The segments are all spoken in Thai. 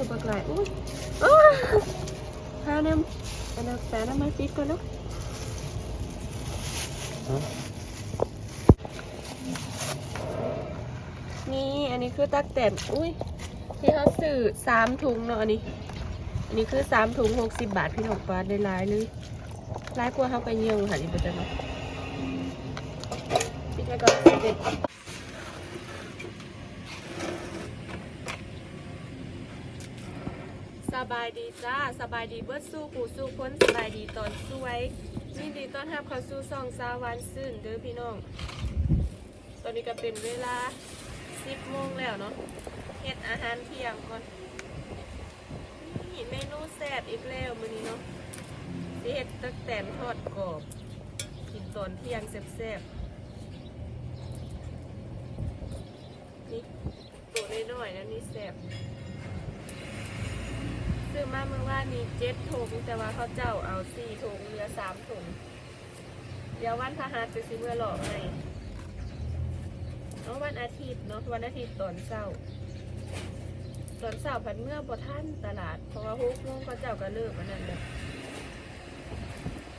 คือบักหลายอุ้ยอ้าพาน้ำอันนั้นแฟนน้ำมาฟิตก่อนเนาะนี่อันนี้คือตักแต่นอุ้ยที่เขาสื่อสามถุงเนาะอันนี้ อันนี้คือสามถุงหกสิบบาทพี่น้องปลาได้หลายเลยหลายกว่าเขาไปเยี่ยงค่ะนี่เป็นจังไงปิดไว้ก่อนเด็ด บายดีจ้าสบายดีเบิดสู้ผู้สู้พ้นสบายดีตอนสวยยินดีต้อนรับเข้าสู่ซองซาวันซื่นเด้อพี่น้อง ตอนนี้ก็เป็นเวลา10โมงแล้วเนาะเฮ็ดอาหารเที่ยงก่อนนี่เมนูแซ่บอีกแล้วมื้อนี้เนาะสิเฮ็ดตักแตนทอดกรอบกินตอนเที่ยงแซ่บๆนี่ตัวน้อยๆนะนี่แซ่บ มาเมื่อวานนี้เจ็ดถุงแต่ว่าเขาเจ้าเอาสี่ถุงเหลือสามถุงเดี๋ยววันพฤหัสจะซื้อเมื่อหลอกให้เอาวันอาทิตย์เนาะวันอาทิตย์ตอนเช้าตอนเช้าพันเมื่อบท่านตลาดเพราะว่าหกโมงเขาเจ้าก็เลิกอันนั้นแบบ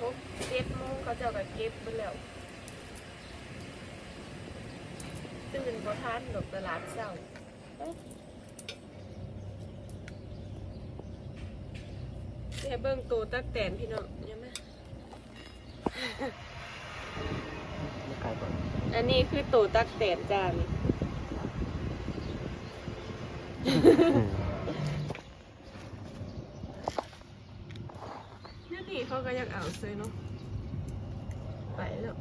หกเจ็ดโมงเขาเจ้าก็เก็บไปแล้วตื่นบท่านดอกตลาดเช้า เอ้ยสิให้เบิ่งตัวตักแตนพี่น้องยังไหมไม่ไกลก่อนอันนี้คือตัวตักแตนจ้านี่นี่นี่เขาก็อยากเอาซื้อเนาะไปแล้ว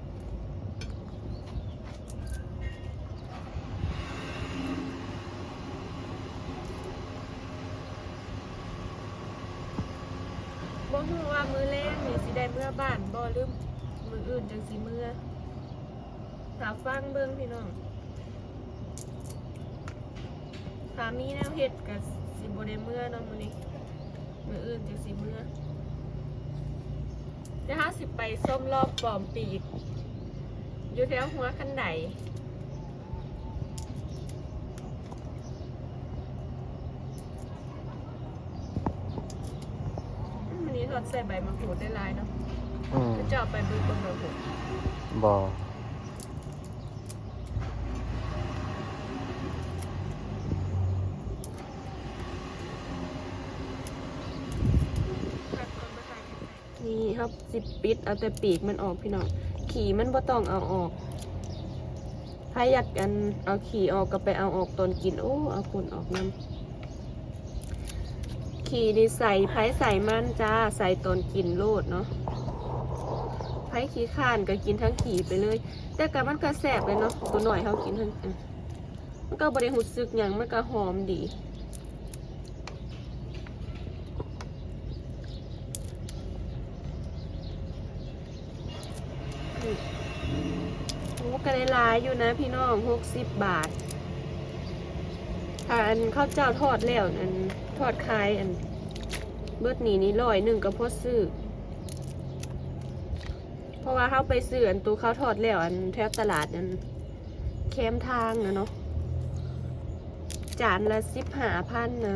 บ่ฮู้ว่ามือแรกนี่สิได้เมื่อ บ้านบ่หรือมืออื่นจังสิเมื่อถาฟังเบิ่งพี่น้องถามีแนวเฮ็ดก็สิบ่ได้เมื่อนาะมื้อนี้มืออื่นจังสิเมื่อเดี๋ยวห้าสิบไปส้มรอบปลอมปีก อยู่แถวหัวคันไดอืมวันนี้ทอดใส่ใบมะกรูดได้ลายเนาะ อืมจะเจาะไปบึกบนมะกรูดบอนี่ครับสิบปิดเอาแต่ปีกมันออกพี่น้องขี่มันบ่ต้องเอาออก ถ้าอยากกันเอาขี่ออกก็ไปเอาออกตอนกินโอ้เอาคนออกน้ำขี่ดีใส่ไผ่ใส่มันจ้าใส่ตอนกินโลดเนาะ ไผ่ขี้ข้านก็กินทั้งขี่ไปเลย แต่กับมันก็แสบเลยเนาะตัวหน่อยเขากินทั้งอันมันก็บริหุดซึกอย่างมันก็หอมดีโอ้ก็ได้หลายอยู่นะพี่น้องหกสิบบาทถ้าอันข้าวเจ้าทอดแล้วอันทอดคายอันเบิดหนีนี่ร้อยหนึ่งก็พอซื้อ ราะว่าเขาไปซื้ออันตัวข้าวทอดแล้วอันแถวตลาดอันแคมทางนะเนาะจานละสิบห้าพันนะ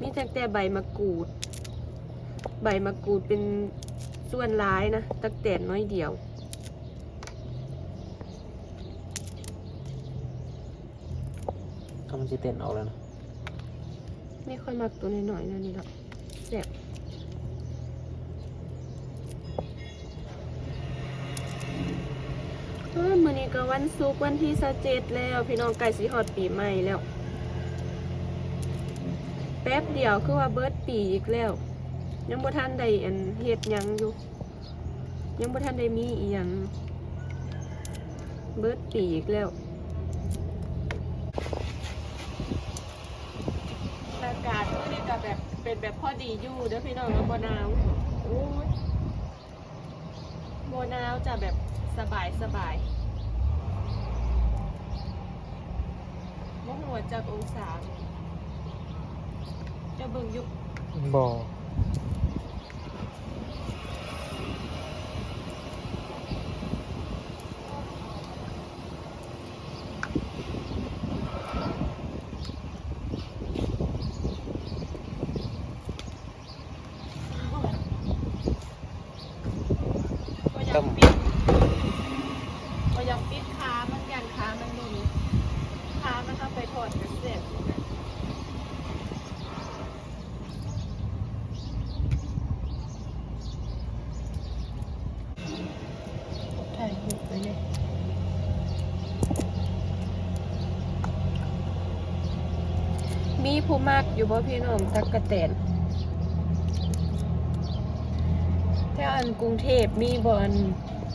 มีตั้งแต่ใบมะกรูด ใบมะกรูดเป็นส่วนร้ายนะตั้งแต่น้อยเดียวก็มันจะเต้นออกแล้วนะไม่ค่อยมักตัวน้อยๆนะนี่หรอกแซ่บ นี้ก็วันศุกร์วันที่27แล้ว พี่น้องใกล้สิฮอดปีใหม่แล้ว แป๊บเดียวคือว่าเบิร์ดปีอีกแล้ว ยังบ่ทันได้อันเฮ็ดยังอยู่ ยังบ่ทันได้มีอีหยังเบิร์ดปีอีกแล้วอากาศมื้อนี้ก็แบบเป็นแบบพอดีอยู่เด้อพี่น้องแล้วบ่หนาวโอ้ยบ่หนาวจะแบบสบายสบาย หัวจากองศาจะเบิ่งยุบบ่ ขามันยันขามันดุนขามันเอาไปถอดกันเสร็จถ่ายรูปไว้เลย มีผู้มากอยู่บ่พี่น้องตักกะแตนแถวอันกรุงเทพมีบอน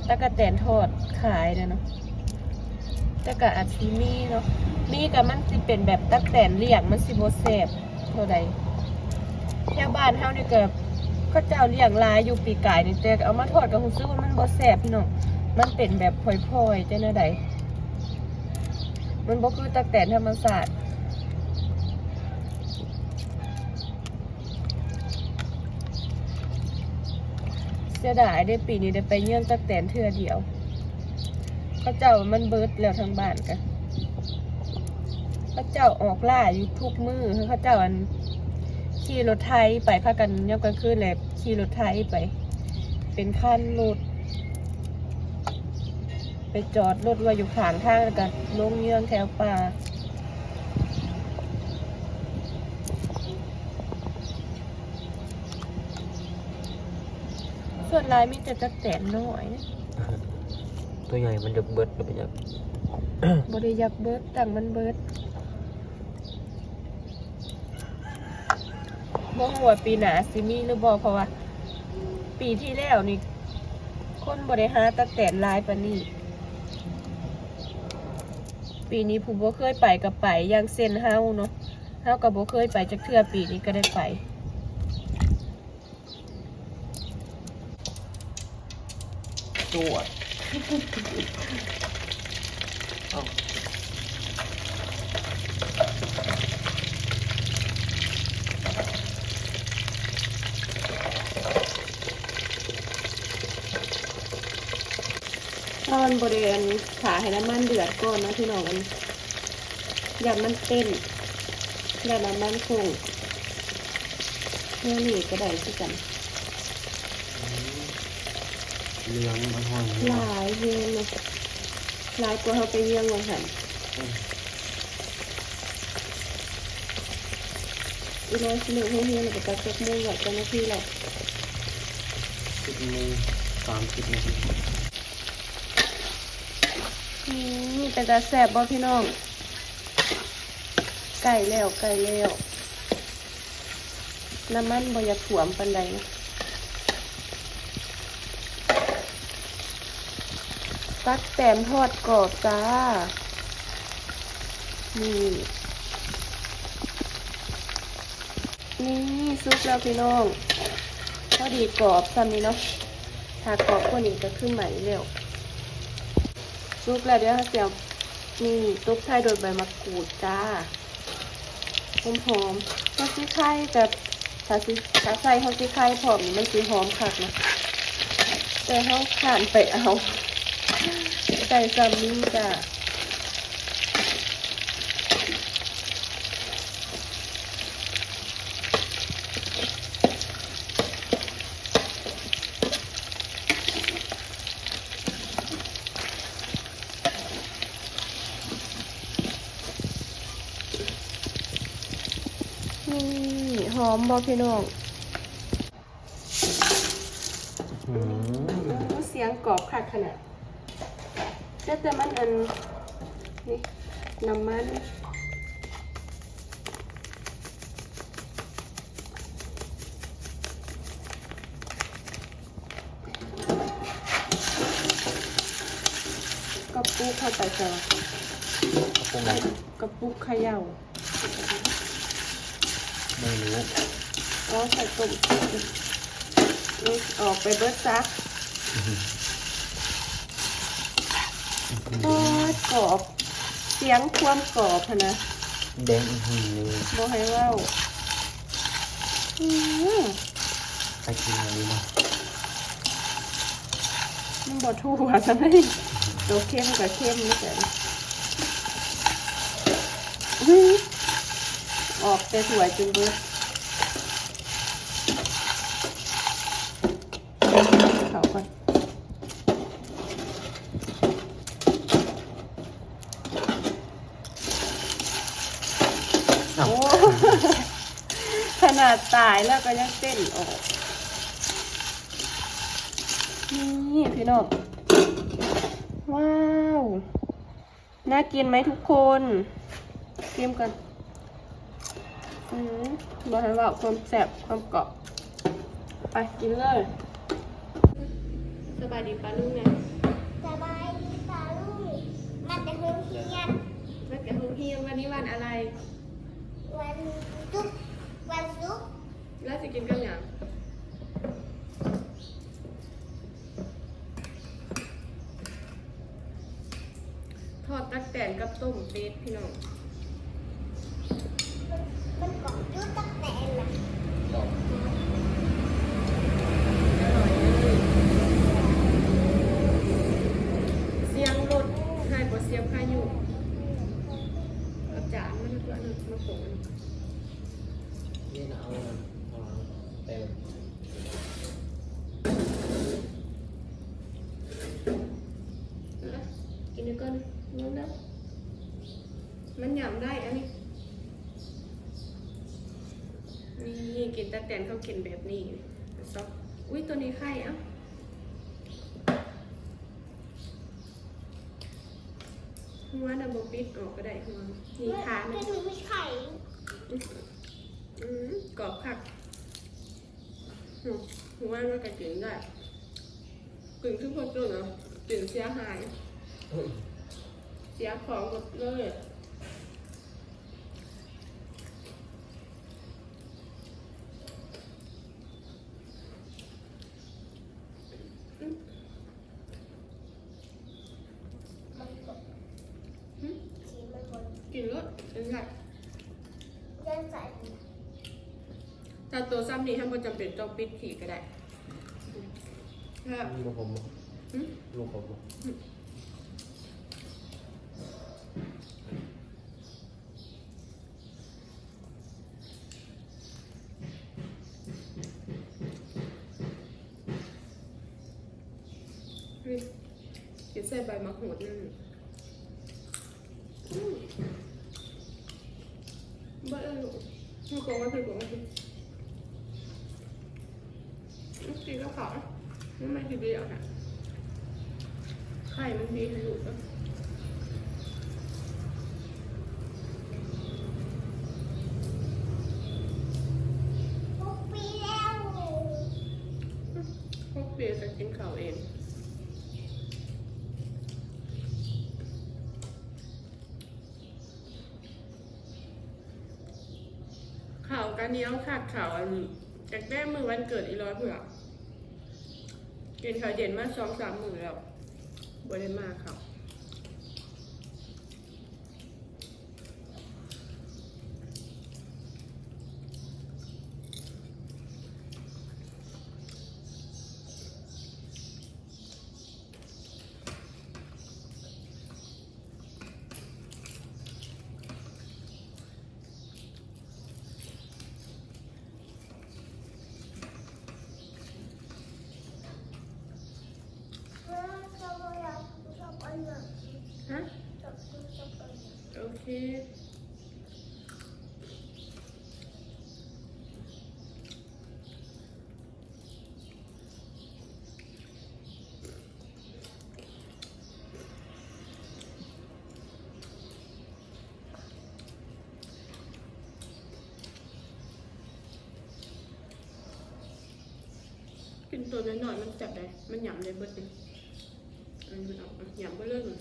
ตักกะแตนทอดขายนะเนาะแต่ก็อาจสิมีเนาะมีกับมันสิเป็นแบบตักแตนเลี้ยงมันสิบ่แซ่บเท่าใดแถวบ้านเฮานี่ก็ก็เจ้าเลี้ยงลายอยู่ปีกายนี่แต่เอามาทอดก็รู้สึกว่ามันบ่แซ่บพี่น้องมันเป็นแบบพลอยๆจังได๋มันบ่คือตักแตนธรรมชาติเสียดายได้ปีนี้ได้ไปเยี่ยมตักแตนเทือเดียวเขาเจ้ามันเบิดแล้วทางบ้านกันเขาเจ้าออกล่าอยู่ทุกมือเขาเจ้าอันขี่รถไทยไปพากันย่ำกลางคืนเลยขี่รถไทยไป เป็นขั้นรถไปจอดรถไว้อยู่ข้างทางแล้วก็ลงเยื่องแถวป่า ส่วนหลายมีแต่ตักแตนน้อยนะตัวใหญ่มันจะเบิดแล้วเป็นยังบริยักเบิร์ดต่างมันเบิร์ดบ่หัวาปีหนาสิมีหรือบ่เพราะว่า ปีที่แล้วนี่ คนบริหาตะแตนหลายปานนี้ปีนี้ผู้บ่เคยไปกับไปอย่างเส้นเฮาเนาะเฮากับบ่เคยไปจักเทื่อปีนี้ก็ได้ไป ตัวตอนบริเวณขาให้น้ำมันเดือดก่อนนะพี่น้องอันอย่ามันเต้นอย่าน้ำมันคงเมื่อนี่ก็ได้ที่กัน เลี้ยงมันห้อยหลายเยี่ยงเลยหลายกว่าเขาไปเยี่ยงวันหันอีน้อยชิ้นหนึ่งให้เฮียหรือกับจักมุ่งไหวเจ้าหน้าที่เราสิบโมงสามสิบนาทีนี่เป็นตาแสบบ่พี่น้อง ไก่แล้วไก่แล้วน้ำมันบ่อยากถ่วมปันใดนะ ตักแตนทอดกรอบจ้า นี่ นี่ซุปแล้วพี่น้อง พอดีกรอบซ้ำนี้เนาะถ้ากรอบกว่านี้ก็ขึ้นใหม่เร็วซุปแล้วเดี๋ยวเสียบนี่ตุ๊กไทยโดยใบมะกรูดจ้าหอมหอมๆข้าวซีไข่กับถ้าซีถ้าใส่ข้าวซีไข่พร้อมนี่มันสีหอมคักนะแต่เขาผ่านไปเอา ใส่ซัมนี่จ้านี่หอมบอพี่น้องอืมโอ้เสียงกรอบคักขนาด แต่แต่มันอันนี่น้ำมันกระปุกเข้าไปจ้ะพวกนั้นกระปุกเขย่าไม่รู้ก็ใส่ตุ่มนี่ออกไปเบิดซักโอ้ย กรอบ เสียงความกรอบพะนะแดงอื้อหือเลยบอกให้เว่าอืมไปกินอะไรดีเนาะมันบอทั่วซะไหมตัวเข้มกับเข้มนี่แต่อื้อออกแต่สวยจนเบิดเขาก่อน ขนาด ตายแล้วก็ยังเต้นออก นี่พี่น้อง ว้าว น่ากินไหมทุกคนเตรียมกัน อืมบอกให้ว่าความแซ่บความกรอบไปกินเลย สบายดีปะลุงเนี่ยสบายดีป่าลูกมาแต่โรงเรียนมาจากโรงเรียนวันนี้วันอะไร วันศุกร์วันศุกร์ แล้วจะกินกันอย่างทอดตักแตนกับต้มเป็ดพี่น้อง มันเกาะจุดตักแตนนะ ดอก อร่อยเลยเสียงรถให้บ่เสียงพายุเอาจานมันก็อันนั้นมาโปะอันนี้ นี่นะเอาเอาเต็ม เอากินเดี๋ยวก่อนนู้นนะมัน หยำได้อันนี้นี่กินตะแตนเขากินแบบนี้ซอกอุ้ยตัวนี้ไข่อะหัวดับเบิลปิดออกก็ได้หัวนี่ขามันจะมีไข่อืมกรอบคักอืมหัวมันก็กินได้กึ่งทุกคนตัวเนาะกึ่งเสียหาย เสียของหมดเลย มันเกาะ หึ สีมันบน กินรสเป็นไง เล่นใส่ ถ้าตัวซ้ำ นี้ถ้าไม่จำเป็นต้องปิดขี่ก็ได้ถ้าลูกผมหึลูกผมนี่กินใส่ใบมะกรูดนั่นอืมบ้าเออลูกมันกลงมาเป็นกลงมาเป็นกินก็ขาว มันไม่ดีอะค่ะไข่มันดีให้ลูกอะปุ๊บปีแล้วพวกเบียจะกินข้าวเองข่าวกันเนี้ยวขาดข่าวอันจากแก้มือวันเกิดอีร้อยเผื่อก กินข้าวเย็นมาสองสามมือแล้วบ่ได้มาค่ะบ เออชอบอะไรชอบอันไหน ฮะ ชอบชอบอันไหน โอเค กินตัวน้อยๆมันจับได้มันหยำได้เบิดเลยอันนี้มันออกหยำเบิดเลยไม่อย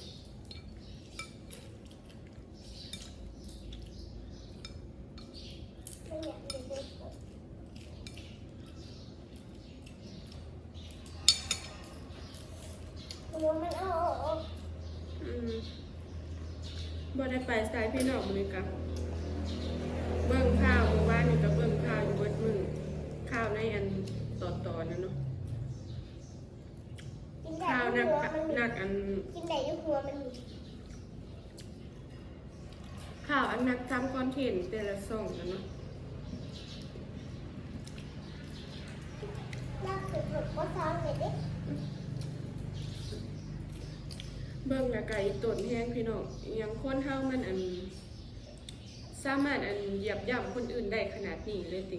นได้ข้าวหันักวมันนักอันกินได้ยุหัวมันข้าวอันนักทำคอนเทนต์แต่ละซ่องนั่นเนาะน่าคือแบบว่าซ้อนเลยดิเบิ่งแล้วก็อีต้นแห้งพี่น้องอหยังคนเฮามันอัน สามารถอันเหยียบย่ำคนอื่นได้ขนาดนี้เลยติ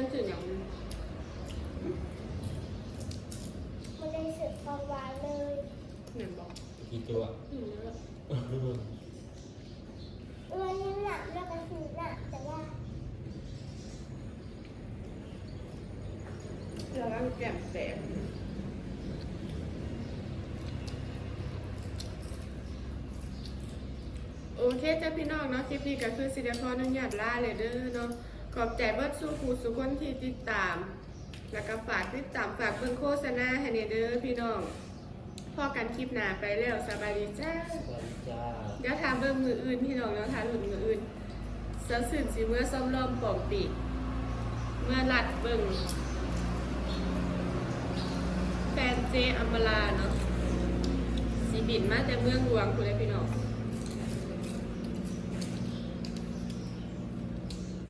ไปวันนั้นตื่นอย่างนึงมันเลยสึกประวานเลยเหมือนบอกกี่ตัวอืมแล้วเออนี่หนักแล้วก็คือหนักแต่ว่าแล้วก็แก้มแตกโอเคจ้าพี่น้องเนาะคลิปนี้ก็คือสิเดพออนุญาตลาเลยเด้อเนาะ ขอบใจเบิดสู้ผู้สุคนที่ติดตาม แล้วก็ฝากติดตามฝากเบิ่งโฆษณาให้ในเด้อพี่น้องพอกันคลิปหน้าไปแล้วสบายดีจ้าสวัสดีจ้าเดี๋ยวถามเบิ่งมืออื่นพี่น้องเดี๋ยวถามหลุนมืออื่นเสือสื่นสิเมื่อส้มลมปอมปีกเมื่อลัดเบิ่งแฟนเจอัมมาลาเนาะสีบินมาแต่เมืองหลวงคุณเลยพี่น้อง